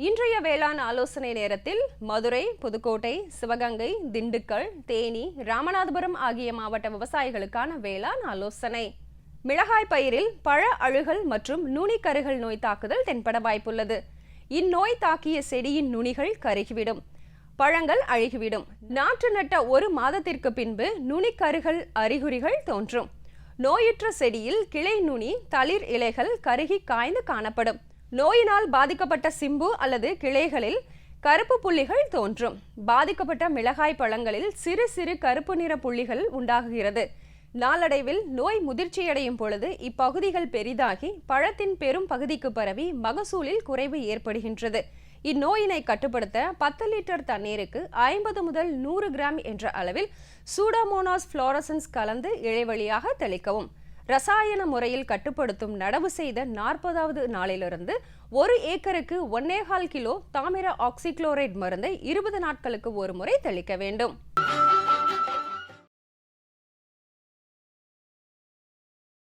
இன்றைய வேளாண் ஆலோசனை நேரத்தில் மதுரை புதுக்கோட்டை சிவகங்கை திண்டுக்கல் தேனி ராமநாதபுரம் ஆகிய மாவட்ட விவசாயிகளுக்கான வேளாண் ஆலோசனை. மிளகாய் பயிரில் பழ அழுகல் மற்றும் நுனிக்கருகள் நோய் தாக்குதல் தென்பட வாய்ப்புள்ளது. இந்நோய் தாக்கிய செடியின் நுனிகள் கருகிவிடும். பழங்கள் அழுகிவிடும். நாற்று நட்ட ஒரு மாதத்திற்கு பின்பு நுனிக்கருகள் அறிகுறிகள் தோன்றும். நோயுற்ற செடியில் கிளை நுனி தளிர் இலைகள் கருகி காய்ந்து காணப்படும். நோயினால் பாதிக்கப்பட்ட சிம்பு அல்லது கிளைகளில் கருப்பு புள்ளிகள் தோன்றும். பாதிக்கப்பட்ட மிளகாய் பழங்களில் சிறு சிறு கருப்பு நிற புள்ளிகள் உண்டாகுகிறது. நாளடைவில் நோய் முதிர்ச்சியடையும் பொழுது இப்பகுதிகள் பெரிதாகி பழத்தின் பெரும் பகுதிக்கு பரவி மகசூலில் குறைவு ஏற்படுகின்றது. இந்நோயினை கட்டுப்படுத்த பத்து லிட்டர் தண்ணீருக்கு ஐம்பது முதல் நூறு கிராம் என்ற அளவில் சூடாமோனாஸ் ஃப்ளோரசன்ஸ் கலந்து இழைவழியாக தெளிக்கவும். ரசாயன முறையில் கட்டுப்படுத்தும் நடவு செய்த நாற்பதாவது நாளிலிருந்து ஒரு ஏக்கருக்கு ஒன்னேகால் கிலோ தாமிர ஆக்சிக்ளோரைட் மருந்தை இருபது நாட்களுக்கு ஒரு முறை தெளிக்க வேண்டும்.